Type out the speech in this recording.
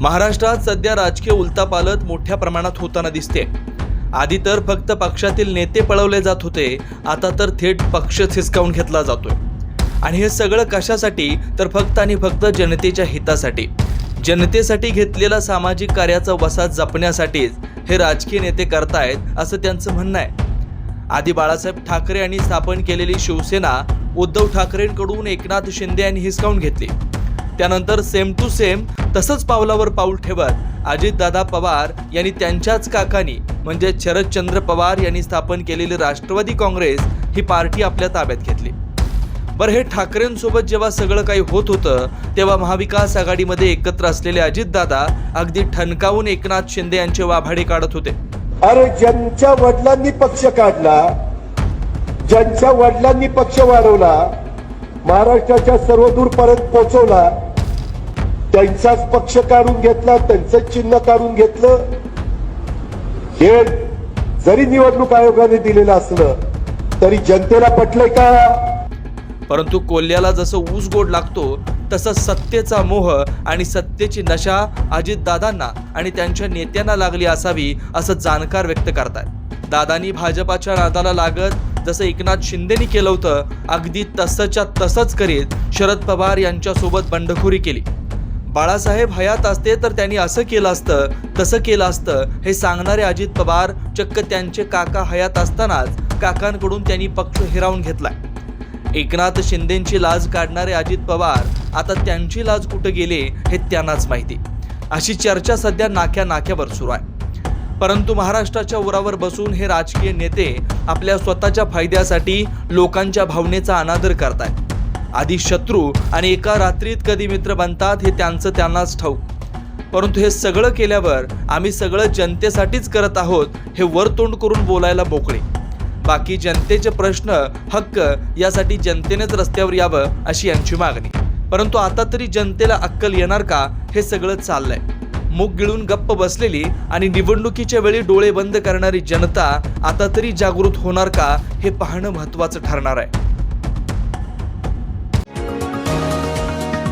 महाराष्ट्रात सध्या राजकीय उलतापालत मोठ्या प्रमाणात होताना दिसते. आधी तर फक्त पक्षातील नेते पळवले जात होते आता तर थेट पक्षच हिसकावून घेतला जातोय. आणि हे सगळं कशासाठी? तर फक्त आणि फक्त जनतेच्या हितासाठी. जनतेसाठी घेतलेला सामाजिक कार्याचा वसा जपण्यासाठीच हे राजकीय नेते करतायत असं त्यांचं म्हणणं आहे. आधी बाळासाहेब ठाकरे यांनी स्थापन केलेली शिवसेना उद्धव ठाकरेंकडून एकनाथ शिंदे यांनी हिसकावून घेतली. त्यानंतर सेम टू सेम तसंच पावलावर पाऊल ठेवत अजितदादा पवार यांनी त्यांच्याच काकांनी म्हणजे शरदचंद्र पवार यांनी स्थापन केलेली राष्ट्रवादी काँग्रेस ही पार्टी आपल्या ताब्यात घेतली. बरं हे ठाकरेंसोबत जेव्हा सगळं काही होत होतं तेव्हा महाविकास आघाडीमध्ये एकत्र असलेले अजितदादा अगदी ठणकावून एकनाथ शिंदे यांचे वाभाडे काढत होते. अरे ज्यांच्या वडिलांनी पक्ष काढला ज्यांच्या वडिलांनी पक्ष वाढवला महाराष्ट्राच्या सर्वदूरपर्यंत पोहोचवला त्यांचाच पक्ष काढून घेतला त्यांचं चिन्ह काढून घेतलं. हे जरी निवडणूक आयोगाने दिलेलं असलं तरी जनतेला पटलंय का? परंतु कोल्ह्याला जसं ऊस गोड लागतो तसं सत्तेचा मोह आणि सत्तेची नशा अजितदादांना आणि त्यांच्या नेत्यांना लागली असावी असं जाणकार व्यक्त करतात दादांनी भाजपाच्या नादाला लागत जसं एकनाथ शिंदेनी केलं होतं अगदी तसंच्या तसंच करीत शरद पवार यांच्यासोबत बंडखोरी केली. बाळासाहेब हयात असते तर त्यांनी असं केलं असतं तसं केलं असतं हे सांगणारे अजित पवार चक्क त्यांचे काका हयात असतानाच काकांकडून त्यांनी पक्ष हिरावून घेतलाय. एकनाथ शिंदेची लाज काढणारे अजित पवार आता त्यांची लाज कुठं गेले हे त्यांनाच माहिती. अशी चर्चा सध्या नाक्या नाक्यावर सुरू आहे. परंतु महाराष्ट्राच्या उरावर बसून हे राजकीय नेते आपल्या स्वतःच्या फायद्यासाठी लोकांच्या भावनेचा अनादर करतायत. आधी शत्रू आणि एका रात्रीत कधी मित्र बनतात हे त्यांचं त्यांनाच ठाऊक. परंतु हे सगळं केल्यावर आम्ही सगळं जनतेसाठीच करत आहोत हे वरतोंड करून बोलायला मोकळे. बाकी जनतेचे प्रश्न हक्क यासाठी जनतेनेच रस्त्यावर यावं अशी यांची मागणी. परंतु आता तरी जनतेला अक्कल येणार का हे सगळं चाललंय. मूग गिळून गप्प बसलेली आणि निवडणुकीच्या वेळी डोळे बंद करणारी जनता आता तरी जागृत होणार का हे पाहणं महत्वाचं ठरणार आहे.